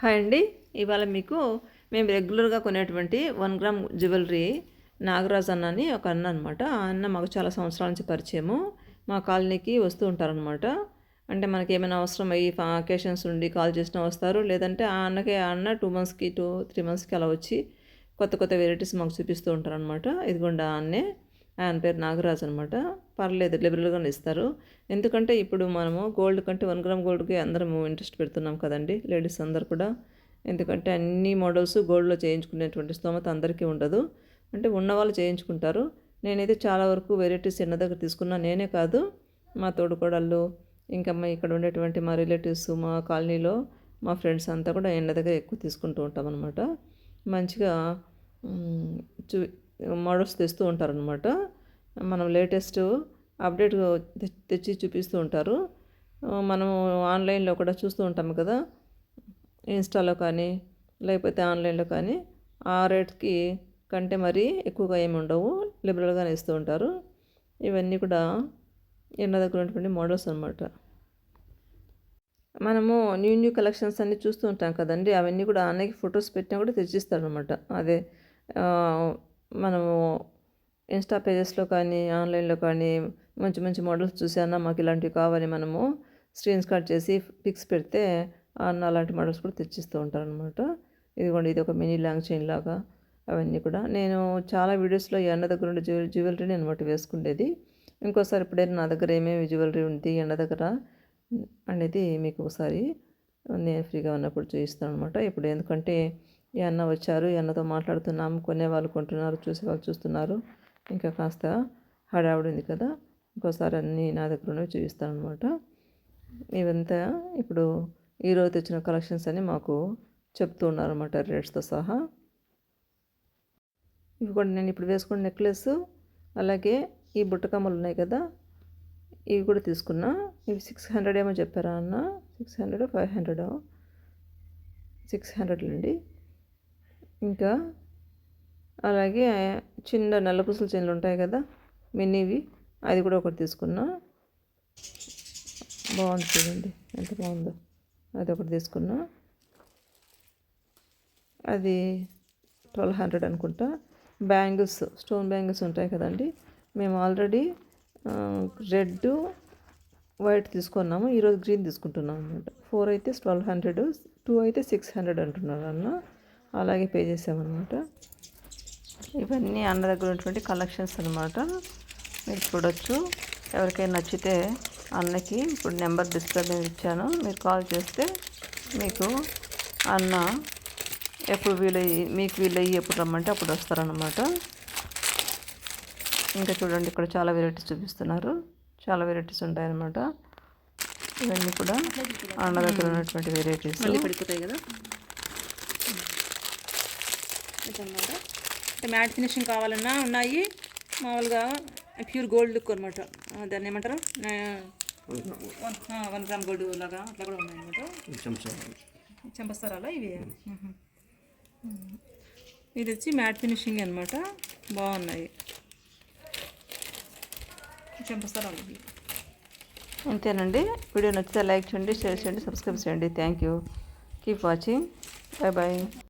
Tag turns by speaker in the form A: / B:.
A: Hi అండి. ఇవాళ మీకు మేము రెగ్యులర్గా కొనేటువంటి వన్ గ్రామ్ జ్యువెలరీ నాగరాజ్ అన్న అని ఒక అన్న అనమాట ఆ అన్న మాకు చాలా సంవత్సరాల నుంచి పరిచయము. మా కాలనీకి వస్తూ ఉంటారనమాట అంటే మనకి ఏమైనా అవసరం అయ్యి అకేషన్స్ ఉండి కాల్ చేసినా వస్తారు. లేదంటే ఆ అన్నకే ఆ అన్న టూ మంత్స్కి టూ త్రీ మంత్స్కి అలా వచ్చి కొత్త కొత్త వెరైటీస్ మాకు చూపిస్తూ ఉంటారనమాట ఇదిగోండి ఆ అన్నే. ఆయన పేరు నాగరాజు అనమాట పర్లేదు లిబరల్గానే ఇస్తారు. ఎందుకంటే ఇప్పుడు మనము గోల్డ్ కంటే వన్ గ్రామ్ గోల్డ్కి అందరం ఇంట్రెస్ట్ పెడుతున్నాం కదండి లేడీస్ అందరు కూడా. ఎందుకంటే అన్ని మోడల్స్ గోల్డ్లో చేయించుకునేటువంటి స్తోమత అందరికీ ఉండదు. అంటే ఉన్నవాళ్ళు చేయించుకుంటారు. నేనైతే చాలా వరకు వెరైటీస్ ఎన్న దగ్గర తీసుకున్నా నేనే కాదు. మా తోడుకోడళ్ళు ఇంకా మా ఇక్కడ ఉండేటువంటి మా రిలేటివ్స్ మా కాలనీలో మా ఫ్రెండ్స్ అంతా కూడా ఎండ దగ్గర ఎక్కువ తీసుకుంటూ ఉంటాం అనమాట మంచిగా చూ మోడల్స్ తెస్తూ ఉంటారనమాట మనం లేటెస్ట్ అప్డేట్ తెచ్చి చూపిస్తూ ఉంటారు. మనము ఆన్లైన్లో కూడా చూస్తూ ఉంటాము కదా. ఇన్స్టాలో కానీ లేకపోతే ఆన్లైన్లో కానీ ఆ రేట్కి కంటే మరీ ఎక్కువగా ఏమి ఉండవు. లిబరల్గానే ఇస్తూ ఉంటారు. ఇవన్నీ కూడా ఎండ దగ్గర ఉన్నటువంటి మోడల్స్ అనమాట మనము న్యూ న్యూ కలెక్షన్స్ అన్నీ చూస్తూ ఉంటాం కదండి. అవన్నీ కూడా అన్నకి ఫొటోస్ పెట్టినా కూడా తెచ్చిస్తాడు అనమాట అదే మనము ఇన్స్టా పేజెస్లో కానీ ఆన్లైన్లో కానీ మంచి మంచి మోడల్స్ చూసానా మాకు ఇలాంటివి కావాలి మనము. స్క్రీన్ స్కాట్ చేసి పిక్స్ పెడితే అన్న అలాంటి మోడల్స్ కూడా తెచ్చిస్తూ ఉంటారు అనమాట ఇదిగోండి ఇది ఒక మినీ లాంగ్ చైన్ లాగా అవన్నీ కూడా. నేను చాలా వీడియోస్లో ఈ అన్న దగ్గర ఉండే జ్యువెల్ జ్యువెలరీని అనమాట వేసుకుండేది. ఇంకోసారి ఎప్పుడైనా నా దగ్గర ఏమేమి జ్యువెలరీ ఉంది ఎండ దగ్గర అనేది మీకు ఒకసారి నేను ఫ్రీగా ఉన్నప్పుడు చూపిస్తాను అనమాట. ఇప్పుడు ఎందుకంటే ఈ అన్న వచ్చారు ఈ అన్నతో మాట్లాడుతున్నాము కొనే వాళ్ళు కొంటున్నారు చూసే వాళ్ళు చూస్తున్నారు. ఇంకా కాస్త హడావుడి ఉంది కదా ఇంకోసారి అన్నీ నా దగ్గర ఉన్నవి చూపిస్తాను అనమాట ఇవంతా ఇప్పుడు ఈరోజు తెచ్చిన కలెక్షన్స్ అని మాకు చెప్తూ ఉన్నారు అనమాట రేట్స్తో సహా. ఇవి కూడా నేను ఇప్పుడు వేసుకున్న నెక్లెస్ అలాగే ఈ బుట్టకమ్మలు ఉన్నాయి కదా ఇవి కూడా తీసుకున్నా. ఇవి సిక్స్ హండ్రెడ్ ఏమో చెప్పారా అన్న? Six hundred five hundred? Six hundred అండి ఇంకా అలాగే చిన్న నల్లపూసల చీరలు ఉంటాయి కదా మినీవి. అది కూడా ఒకటి తీసుకున్నా. బాగుంది చూడండి ఎంత బాగుందో. అది ఒకటి తీసుకున్నా. అది ట్వెల్వ్ హండ్రెడ్ అనుకుంటా. బ్యాంగిల్స్ స్టోన్ బ్యాంగిల్స్ ఉంటాయి కదండి. మేము ఆల్రెడీ రెడ్ వైట్ తీసుకున్నాము. ఈరోజు గ్రీన్ తీసుకుంటున్నాం అనమాట ఫోర్ అయితే ట్వెల్వ్ హండ్రెడ్ టూ అయితే సిక్స్ హండ్రెడ్ అంటున్నారు అన్న. అలాగే పే చేసామన్నమాట. ఇవన్నీ అన్న దగ్గర ఉన్నటువంటి కలెక్షన్స్ అనమాట మీరు చూడొచ్చు. ఎవరికైనా నచ్చితే అన్నకి ఇప్పుడు నెంబర్ డిస్ప్లే మీద ఇచ్చాను. మీరు కాల్ చేస్తే మీకు అన్న ఎప్పుడు వీలయ్యి మీకు వీలయ్యి ఎప్పుడు రమ్మంటే అప్పుడు వస్తారనమాట ఇంకా చూడండి ఇక్కడ చాలా వెరైటీస్ చూపిస్తున్నారు. చాలా వెరైటీస్ ఉంటాయన్నమాట. ఇవన్నీ కూడా అన్న దగ్గర ఉన్నటువంటి వెరైటీస్
B: పడిపోతాయి కదా. మ్యాట్ ఫినిషింగ్ కావాలన్నా ఉన్నాయి. మామూలుగా ప్యూర్ గోల్డ్ లుక్ అనమాట. దాన్ని ఏమంటారు? వన్ గ్రామ్ గోల్డ్ లాగా అట్లా కూడా ఉన్నాయి అనమాట. చెంపస్తారాలా ఇవి? ఇది వచ్చి మ్యాట్ ఫినిషింగ్ అనమాట. బాగున్నాయి. చెంపస్తారాలు ఇవి.
A: అంతేనండి. వీడియో నచ్చితే లైక్ చేయండి షేర్ చేయండి సబ్స్క్రైబ్ చేయండి. Thank you keep watching bye bye